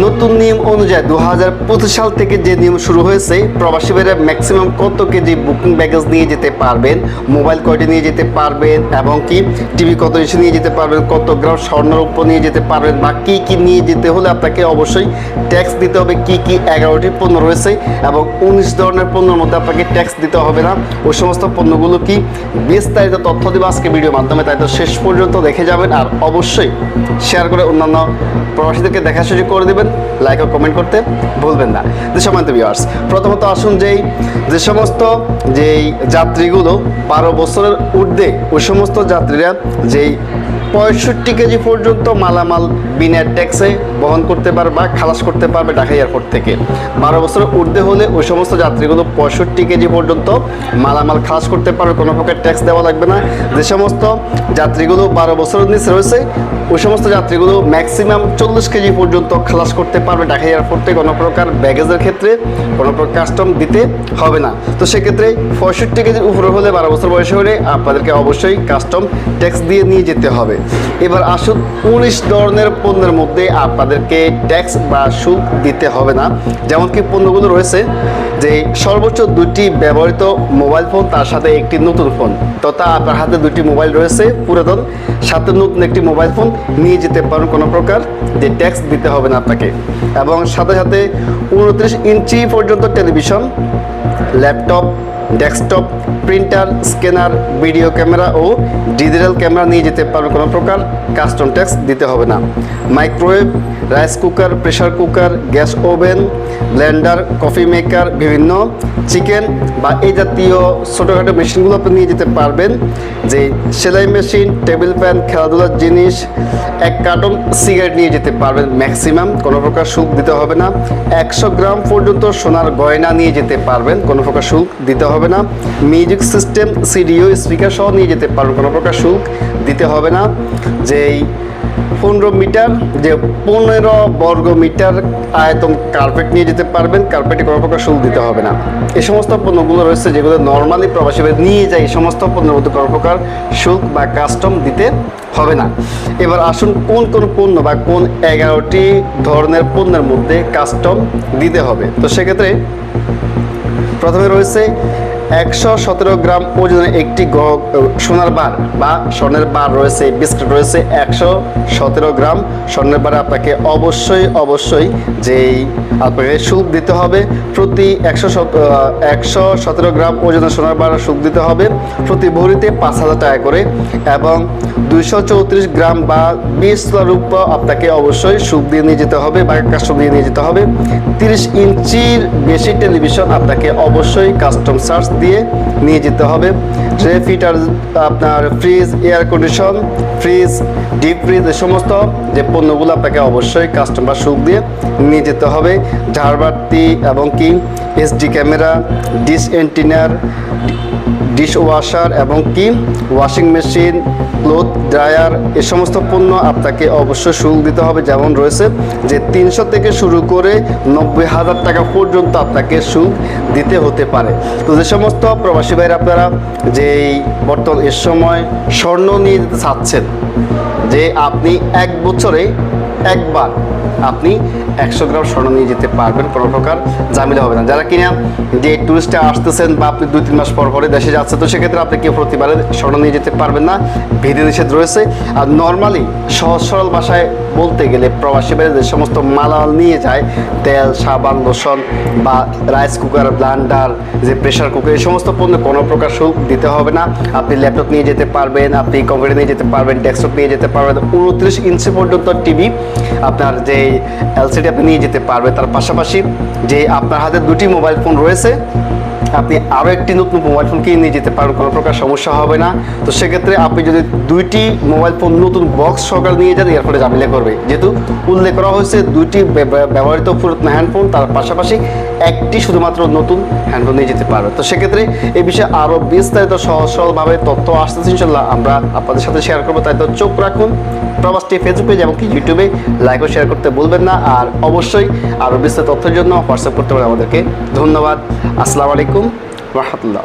নতুন নিয়ম অনুযায়ী দু হাজার পঁচিশ সাল থেকে যে নিয়ম শুরু হয়েছে, প্রবাসী ভাইরা ম্যাক্সিমাম কত কেজি বুকিং ব্যাগেজ নিয়ে যেতে পারবেন? মোবাইল কয়টি নিয়ে যেতে পারবেন? এবং কি টিভি কত ইঞ্চি নিয়ে যেতে পারবেন? কত গ্রাম স্বর্ণরূপ নিয়ে যেতে পারবেন? বা কী কী নিয়ে যেতে হলে আপনাকে অবশ্যই ট্যাক্স দিতে হবে। কি কি এগারোটি পণ্য রয়েছে এবং উনিশ ধরনের পণ্যের মধ্যে আপনাকে ট্যাক্স দিতে হবে না। ওই সমস্ত পণ্যগুলো কি বিস্তারিত তথ্য দেবো আজকে ভিডিওর মাধ্যমে, তাই তো শেষ পর্যন্ত দেখে যাবেন। আর অবশ্যই শেয়ার করে অন্যান্য প্রবাসীদেরকে দেখা সুযোগ করে দেবেন। লাইক ও কমেন্ট করতে ভুলবেন না। যে সময় ভিউয়ার্স প্রথমত আসুন যেই, যে সমস্ত যেই যাত্রীগুলো বারো বছরের ঊর্ধ্বে, ওই সমস্ত যাত্রীরা যেই পঁয়ষট্টি কেজি পর্যন্ত মালামাল বিনা ট্যাক্সে বহন করতে পারবে বা খালাস করতে পারবে ঢাকা এয়ারপোর্ট থেকে। বারো বছরের ঊর্ধ্বে হলে ওই সমস্ত যাত্রীগুলো পঁয়ষট্টি কেজি পর্যন্ত মালামাল খালাস করতে পারবে, কোনো প্রকার ট্যাক্স দেওয়া লাগবে না। যে সমস্ত যাত্রীগুলো বারো বছরের নিচে রয়েছে ওই সমস্ত যাত্রীগুলো ম্যাক্সিমাম চল্লিশ কেজি পর্যন্ত খালাস করতে পারবে ঢাকা এয়ারপোর্ট। কোনো প্রকার ব্যাগেজের ক্ষেত্রে কোনো প্রকার কাস্টম দিতে হবে না। তো সেক্ষেত্রে পঁয়ষট্টি কেজির উপরে হলে বারো বছর বয়সে হলে আপনাদেরকে অবশ্যই কাস্টম ট্যাক্স দিয়ে নিয়ে যেতে হবে। এবার আসুন উনিশ ধরনের পণ্যের মধ্যে আপনাদেরকে ট্যাক্স বা শুল্ক দিতে হবে না। যেমন কি পণ্যগুলো রয়েছে যে সর্বোচ্চ দুটি ব্যবহৃত মোবাইল ফোন, তার সাথে একটি নতুন ফোন। তথা আপনার হাতে দুটি মোবাইল রয়েছে, পুরাতন, সাথে নতুন একটি মোবাইল ফোন, নিয়ে যেতে পারেন কোনো প্রকার যে ট্যাক্স দিতে হবে না আপনাকে। এবং সাথে সাথে উনত্রিশ ইঞ্চি পর্যন্ত television, laptop desktop, printer, scanner, video camera ও ডিজিটাল ক্যামেরা নিয়ে যেতে পারবেন কোনো প্রকার কাস্টম ট্যাক্স দিতে হবে না। Microwave, rice cooker pressure cooker, gas oven, blender, coffee maker, বিভিন্ন চিকেন বা এই জাতীয় ছোটোখাটো মেশিনগুলো আপনি নিয়ে যেতে পারবেন। যে সেলাই মেশিন, টেবিল ফ্যান, খেলাধুলার জিনিস, এক কার্টন সিগারেট নিয়ে যেতে পারবেন ম্যাক্সিমাম। কোনো প্রকার শুল্ক দিতে হবে না। একশো গ্রাম পর্যন্ত সোনার গয়না নিয়ে যেতে পারবেন। কোনো প্রকার শুল্ক দিতে হবে না। মিউজিক সিস্টেম সিডিও স্পিকার সহ নিয়ে যেতে পারবেন কোনো প্রকার শুল্ক দিতে হবে না। যেই পনেরো মিটার, যে পনেরো বর্গ মিটার আয়তন কার্পেট নিয়ে যেতে পারবেন কার্পেটে কোনো প্রকার শুল্ক দিতে হবে না। এই সমস্ত পণ্যগুলো রয়েছে যেগুলো নর্মালি প্রবাসীরা নিয়ে যায় এই সমস্ত পণ্যের মধ্যে কোনো প্রকার শুল্ক বা কাস্টম দিতে হবে না। এবার আসুন কোন কোন পণ্য বা কোন এগারোটি ধরনের পণ্যের মধ্যে কাস্টম দিতে হবে। তো সেক্ষেত্রে প্রথমে রয়েছে একশো সতেরো গ্রাম ওজনের একটি সোনার বার বা স্বর্ণের বার রয়েছে, বিস্কুট রয়েছে। একশো সতেরো গ্রাম স্বর্ণের বারে আপনাকে অবশ্যই অবশ্যই যেই আপনাকে শুল্ক দিতে হবে, প্রতি একশো একশো সতেরো গ্রাম ওজনের সোনার বার শুল্ক দিতে হবে, প্রতি ভরিতে পাঁচ হাজার টাকা করে এবং দুইশো চৌত্রিশ গ্রাম বা বিশ রূপ আপনাকে অবশ্যই শুল্ক দিয়ে নিয়ে যেতে হবে বা কাস্টম দিয়ে নিয়ে যেতে হবে। তিরিশ ইঞ্চির বেশি টেলিভিশন আপনাকে অবশ্যই কাস্টম চার্জ দিয়ে নিয়ে যেতে হবে। রেফ্রিজারেটর আপনার fridge air condition fridge deep fridge এ সমস্ত যে পণ্যগুলো আপনাকে অবশ্যই কাস্টমার সুখ দিয়ে নিয়ে যেতে হবে। ঝাড়বাতি এবং কি এসডি ক্যামেরা ডিস এন্টিনার ডিশ ওয়াশার এবং কি ওয়াশিং মেশিন ক্লোথ ড্রায়ার এ সমস্ত পণ্য আপনাকে অবশ্যই শুল্ক দিতে হবে। যেমন রয়েছে যে তিনশো থেকে শুরু করে নব্বই হাজার টাকা পর্যন্ত আপনাকে শুল্ক দিতে হতে পারে। তো যে সমস্ত প্রবাসী ভাইরা আপনারা যে এই বর্তমান এর সময় স্বর্ণ নিয়ে যেতে চাচ্ছেন, যে আপনি এক বছরে একবার আপনি একশো গ্রাম স্বর্ণ নিয়ে যেতে পারবেন, কোনো প্রকার ঝামেলা হবে না। যারা কিনা যে টুরিস্টে আসতেছেন বা আপনি দুই, তিন মাস পর পরে দেশে যাচ্ছে তো সেক্ষেত্রে আপনি কেউ প্রতিবারে স্বর্ণ নিয়ে যেতে পারবেন না। বিধি নিষেধ রয়েছে। আর নর্মালি সহজ সরল ভাষায় বলতে গেলে প্রবাসী বাইরে যে সমস্ত মালামাল নিয়ে যায়, তেল, সাবান, লোশন বা রাইস কুকার ব্লান্ডার যে প্রেশার কুকার এই সমস্ত পণ্য কোনো প্রকার সুখ দিতে হবে না। আপনি ল্যাপটপ নিয়ে যেতে পারবেন, আপনি কম্পিউটার নিয়ে যেতে পারবেন ডেস্কটপ নিয়ে যেতে পারবেন। উনত্রিশ ইঞ্চি পর্যন্ত টিভি, আপনার যে এলসিডি আপনি নিয়ে যেতে পারবেন। তার পাশাপাশি যে আপনার হাতে দুটি মোবাইল ফোন রয়েছে, আপনি আরও একটি নতুন মোবাইল ফোন কিনে নিয়ে যেতে পারেন কোনো প্রকার সমস্যা হবে না। তো সেক্ষেত্রে আপনি যদি দুইটি মোবাইল ফোন নতুন বক্স সহকারে নিয়ে যান এর ফলে ঝামেলা করবে। যেহেতু উল্লেখ করা হয়েছে দুইটি ব্য- ব্য- ব্যবহৃত হ্যান্ডফোন তার পাশাপাশি একটি শুধুমাত্র নতুন হ্যান্ডফোন নিয়ে যেতে পারবে। তো সেক্ষেত্রে এই বিষয়ে আরও বিস্তারিত সহজ সরলভাবে তথ্য আসতেছে, ইনশাল্লাহ আমরা আপনাদের সাথে শেয়ার করব। তাই তো চোখ রাখুন। প্রবাসটি ফেসবুক পেজ এবং কি ইউটিউবে লাইক ও শেয়ার করতে বলবেন না। আর অবশ্যই আরও বিস্তারিত তথ্যের জন্য হোয়াটসঅ্যাপ করতে পারেন আমাদেরকে। ধন্যবাদ। আসসালামু আলাইকুম। রহমতুল্লাহ।